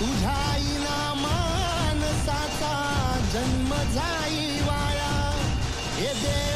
तुझ्या जन्म जाई वाया. हे